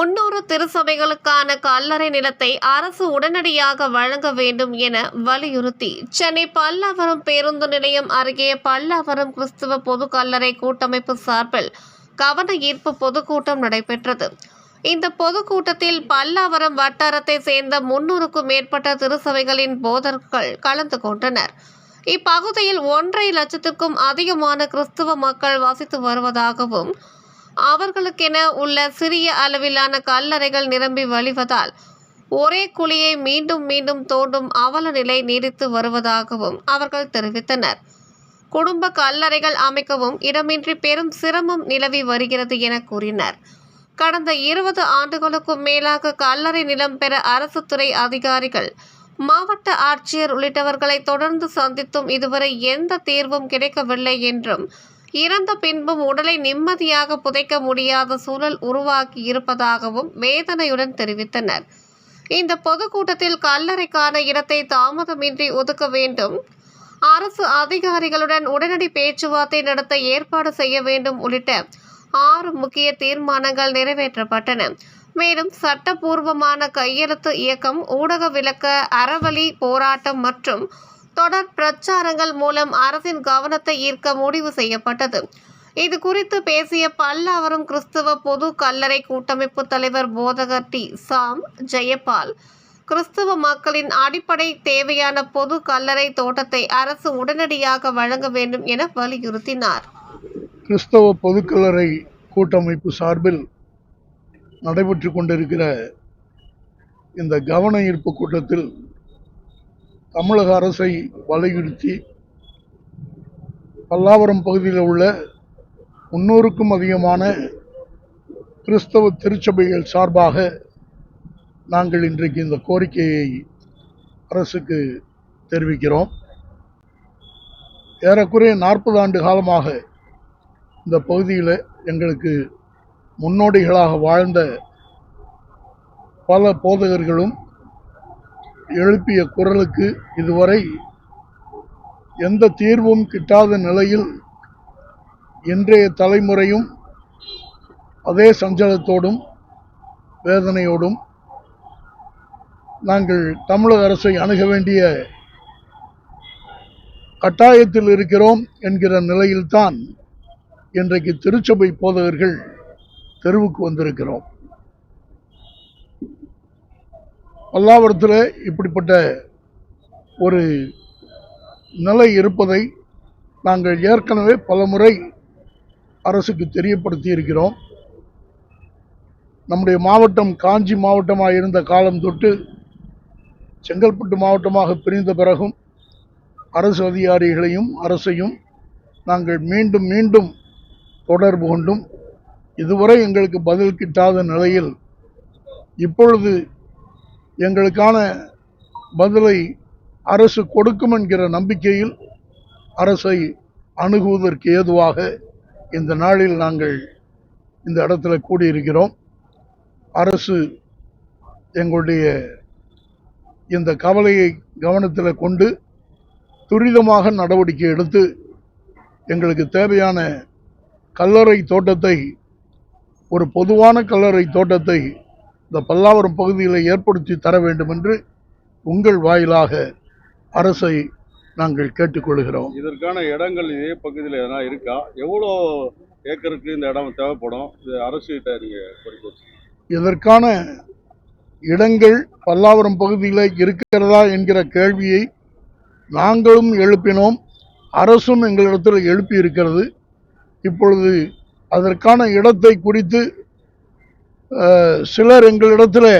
முன்னூறு திருச்சபைகளுக்கான கல்லறை நிலத்தை அரசு உடனடியாக வழங்க வேண்டும் என வலியுறுத்தி சென்னை பல்லாவரம் பேருந்து நிலையம் அருகே பல்லாவரம் கிறிஸ்துவ பொது கல்லறை கூட்டமைப்பு சார்பில் கவன ஈர்ப்பு பொதுக்கூட்டம் நடைபெற்றது. இந்த பொதுக்கூட்டத்தில் பல்லாவரம் வட்டாரத்தை சேர்ந்த முன்னூறுக்கும் மேற்பட்ட திருச்சபைகளின் போதர்கள் கலந்து கொண்டனர். இப்பகுதியில் ஒன்றரை லட்சத்திற்கும் அதிகமான கிறிஸ்துவ மக்கள் வசித்து வருவதாகவும் அவர்களுக்கென உள்ள சிறிய அளவிலான கல்லறைகள் நிரம்பி வழிவதால் ஒரே குழியை மீண்டும் மீண்டும் தோண்டும் அவல நிலை நீடித்து வருவதாகவும் அவர்கள் தெரிவித்தனர். குடும்ப கல்லறைகள் அமைக்கவும் இடமின்றி பெரும் சிரமம் நிலவி வருகிறது என கூறினர். கடந்த இருபது ஆண்டுகளுக்கும் மேலாக கல்லறை நிலம் பெற அரசு துறை அதிகாரிகள் மாவட்ட ஆட்சியர் உள்ளிட்டவர்களை தொடர்ந்து சந்தித்தும் இதுவரை எந்த தீர்வும் கிடைக்கவில்லை என்றும் இறந்த பின்பும் உடலை நிம்மதியாக புதைக்க முடியாத சூழல் உருவாக்கி இருப்பதாகவும் வேதனையுடன் தெரிவித்தனர். இந்த பொதுக்கூட்டத்தில் கல்லறைக்கான இடத்தை தாமதமின்றி ஒதுக்க வேண்டும். அரசு அதிகாரிகளுடன் உடனடி பேச்சுவார்த்தை நடத்த ஏற்பாடு செய்ய வேண்டும் உள்ளிட்ட ஆறு முக்கிய தீர்மானங்கள் நிறைவேற்றப்பட்டன. மேலும் சட்டபூர்வமான கையெழுத்து இயக்கம் ஊடக விளக்க அறவழி போராட்டம் மற்றும் தொடர் பிரச்சாரங்கள் மூலம் அரசின் கவனத்தை ஈர்க்க முடிவு செய்யப்பட்டது. இது குறித்து பேசிய பல்லாவரம் கிறிஸ்தவ பொது கல்லறை கூட்டமைப்பு தலைவர் போதகர் டி. சாம் ஜெயபால் கிறிஸ்துவ மக்களின் அடிப்படை தேவையான பொது கல்லறை தோட்டத்தை அரசு உடனடியாக வழங்க வேண்டும் என வலியுறுத்தினார். கிறிஸ்தவ பொதுக்கல்லறை கூட்டமைப்பு சார்பில் நடைபெற்று கொண்டிருக்கிற இந்த கவன ஈர்ப்பு கூட்டத்தில் தமிழக அரசை வலியுறுத்தி பல்லாவரம் பகுதியில் உள்ள முன்னூறுக்கும் அதிகமான கிறிஸ்தவ திருச்சபைகள் சார்பாக நாங்கள் இன்றைக்கு இந்த கோரிக்கையை அரசுக்கு தெரிவிக்கிறோம். ஏறக்குறைய நாற்பது ஆண்டு காலமாக இந்த பகுதியில் எங்களுக்கு முன்னோடிகளாக வாழ்ந்த பல போதகர்களும் எழுப்பிய குரலுக்கு இதுவரை எந்த தீர்வும் கிட்டாத நிலையில் இன்றைய தலைமுறையும் அதே சஞ்சலத்தோடும் வேதனையோடும் நாங்கள் தமிழக அரசை அணுக வேண்டிய கட்டாயத்தில் இருக்கிறோம் என்கிற நிலையில்தான் இன்றைக்கு திருச்சபை போதகர்கள் தெருவுக்கு வந்திருக்கிறோம். பல்லாவரத்தில் இப்படிப்பட்ட ஒரு நிலை இருப்பதை நாங்கள் ஏற்கனவே பலமுறை அரசுக்கு தெரியப்படுத்தி இருக்கிறோம் நம்முடைய மாவட்டம் காஞ்சி மாவட்டமாக இருந்த காலம் தொட்டு செங்கல்பட்டு மாவட்டமாக பிரிந்த பிறகும் அரசு அதிகாரிகளையும் அரசையும் நாங்கள் மீண்டும் மீண்டும் தொடர்பு கொண்டும் இதுவரை எங்களுக்கு பதில் கிட்டாத நிலையில் இப்பொழுது எங்களுக்கான பதிலை அரசு கொடுக்கும் என்கிற நம்பிக்கையில் அரசை அணுகுவதற்கு ஏதுவாக இந்த நாளில் நாங்கள் இந்த இடத்துல கூடியிருக்கிறோம். அரசு எங்களுடைய இந்த கவலையை கவனத்தில் கொண்டு துரிதமாக நடவடிக்கை எடுத்து எங்களுக்கு தேவையான கல்லறை தோட்டத்தை ஒரு பொதுவான கல்லறை தோட்டத்தை இந்த பல்லாவரம் பகுதியில் ஏற்படுத்தி தர வேண்டும் என்று உங்கள் வாயிலாக அரசை நாங்கள் கேட்டுக்கொள்கிறோம். இதற்கான இடங்கள் இதே பகுதியில் எதனா இருக்கா? எவ்வளோ ஏக்கருக்கு இந்த இடம் தேவைப்படும்? இது அரசு கிட்ட நீங்க கோரிக்கை வச்சு இதற்கான இடங்கள் பல்லாவரம் பகுதியில் இருக்கிறதா என்கிற கேள்வியை நாங்களும் எழுப்பினோம். அரசும் எங்களிடத்தில் எழுப்பி இருக்கிறது இப்பொழுது அதற்கான இடத்தை குறித்து சிலர் எங்களிடத்தில்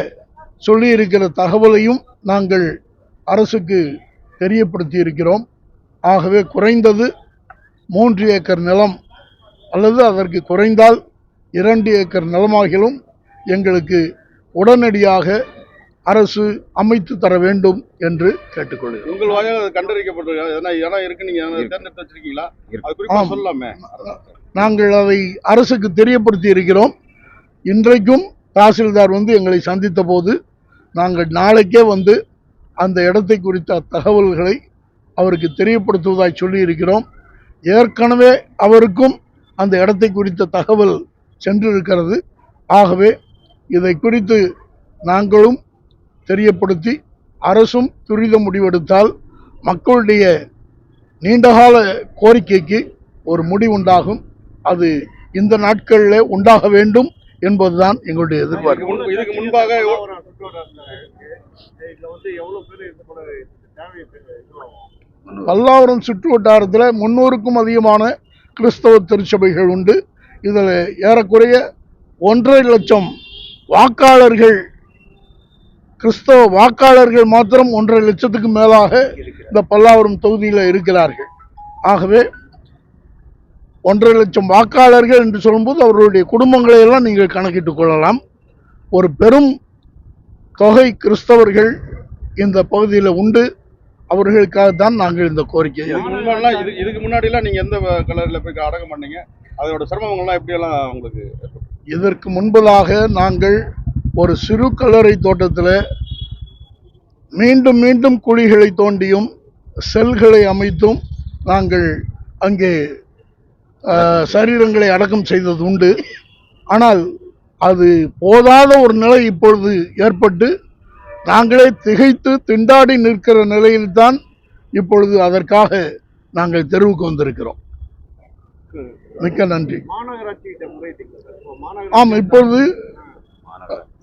சொல்லியிருக்கிற தகவலையும் நாங்கள் அரசுக்கு தெரியப்படுத்தி இருக்கிறோம் ஆகவே குறைந்தது மூன்று ஏக்கர் நிலம் அல்லது அதற்கு குறைந்தால் இரண்டு ஏக்கர் நிலமாகிலும் எங்களுக்கு உடனடியாக அரசு அமைத்து தர வேண்டும் என்று கேட்டுக்கொள்கிறோம். உங்கள் வாயாக அது கண்டறிக்கப்பட்டிருக்கா எதனா இடம் இருக்கு? நீங்க எதனா தேர்ந்தெடுத்து வச்சிருக்கீங்களா? அது குறிப்பா ஆம். சொல்லலாமே. நாங்கள் அதை அரசுக்கு தெரியப்படுத்தி இருக்கிறோம் இன்றைக்கும் தாசில்தார் வந்து எங்களை சந்தித்த போது நாங்கள் நாளைக்கே வந்து அந்த இடத்தை குறித்த தகவல்களை அவருக்கு தெரியப்படுத்துவதாய் சொல்லியிருக்கிறோம். ஏற்கனவே அவருக்கும் அந்த இடத்தை குறித்த தகவல் சென்றிருக்கிறது. ஆகவே இதை குறித்து நாங்களும் தெரியப்படுத்தி அரசும் துரித முடிவெடுத்தால் மக்களுடைய நீண்டகால கோரிக்கைக்கு ஒரு முடிவுண்டாகும். அது இந்த நாட்களில் உண்டாக வேண்டும். என்பதுதான் எங்களுடைய எதிர்பார்ப்பு. இதுக்கு முன்- இதுக்கு முன்பாக பல்லாவரம் சுற்று வட்டாரத்தில் முன்னூறுக்கும் அதிகமான கிறிஸ்தவ திருச்சபைகள் உண்டு. இதில் ஏறக்குறைய ஒன்றரை லட்சம் வாக்காளர்கள் கிறிஸ்தவ வாக்காளர்கள் மாத்திரம் ஒன்றரை லட்சத்துக்கு மேலாக இந்த பல்லாவரம் தொகுதியில் இருக்கிறார்கள். ஆகவே ஒன்றரை லட்சம் வாக்காளர்கள் என்று சொல்லும்போது அவர்களுடைய குடும்பங்களை எல்லாம் நீங்கள் கணக்கிட்டுக் கொள்ளலாம். ஒரு பெரும் தொகை கிறிஸ்தவர்கள் இந்த பகுதியில் உண்டு. அவர்களுக்காகத்தான் நாங்கள் இந்த கோரிக்கையை இதுக்கு முன்னாடிலாம் இது இதுக்கு முன்னாடிலாம் நீங்க எந்த கலர்ல போய் அடக்கம் பண்ணீங்க? அதோட சிரமங்கள்லாம் எப்படியெல்லாம் உங்களுக்கு இதற்கு முன்பதாக நாங்கள் ஒரு சிறு கல்லறை தோட்டத்தில் மீண்டும் மீண்டும் குழிகளை தோண்டியும் செல்களை அமைத்தும் நாங்கள் அங்கே சரீரங்களை அடக்கம் செய்தது உண்டு. ஆனால் அது போதாத ஒரு நிலை இப்பொழுது ஏற்பட்டு நாங்களே திகைத்து திண்டாடி நிற்கிற நிலையில்தான் இப்பொழுது அதற்காக நாங்கள் தெருவுக்கு வந்திருக்கிறோம். மிக்க நன்றி. ஆம் இப்பொழுது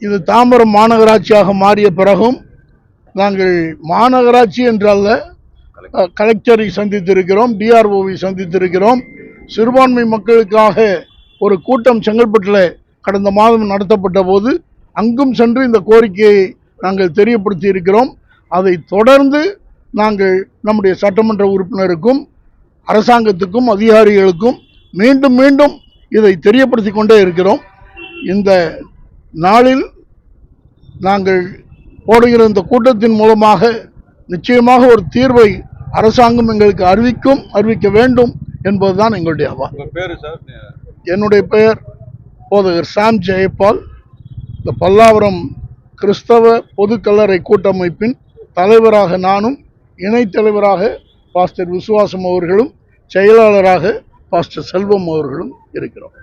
இது தாம்பரம் மாநகராட்சியாக மாறிய பிறகும் நாங்கள் மாநகராட்சி என்றால் கலெக்டரை சந்தித்திருக்கிறோம் டிஆர்ஓவை சந்தித்திருக்கிறோம். சிறுபான்மை மக்களுக்காக ஒரு கூட்டம் செங்கல்பட்டில் கடந்த மாதம் நடத்தப்பட்ட போது அங்கும் சென்று இந்த கோரிக்கையை நாங்கள் தெரியப்படுத்தி இருக்கிறோம். அதை தொடர்ந்து நாங்கள் நம்முடைய சட்டமன்ற உறுப்பினருக்கும் அரசாங்கத்துக்கும் அதிகாரிகளுக்கும் மீண்டும் மீண்டும் இதை தெரியப்படுத்தி கொண்டே இருக்கிறோம். இந்த நாளில் நாங்கள் போடுகிற இந்த கூட்டத்தின் மூலமாக நிச்சயமாக ஒரு தீர்வை அரசாங்கம் எங்களுக்கு அறிவிக்கும் அறிவிக்க வேண்டும் என்பதுதான் எங்களுடைய அவா உங்க பேரு சார் என்னுடைய பெயர் போதகர் சாம் ஜெயபால். இந்த பல்லாவரம் கிறிஸ்தவ பொது கல்லறை கூட்டமைப்பின் தலைவராக நானும் இணைத் தலைவராக பாஸ்டர் விசுவாசம் அவர்களும் செயலாளராக பாஸ்டர் செல்வம் அவர்களும் இருக்கிறோம்.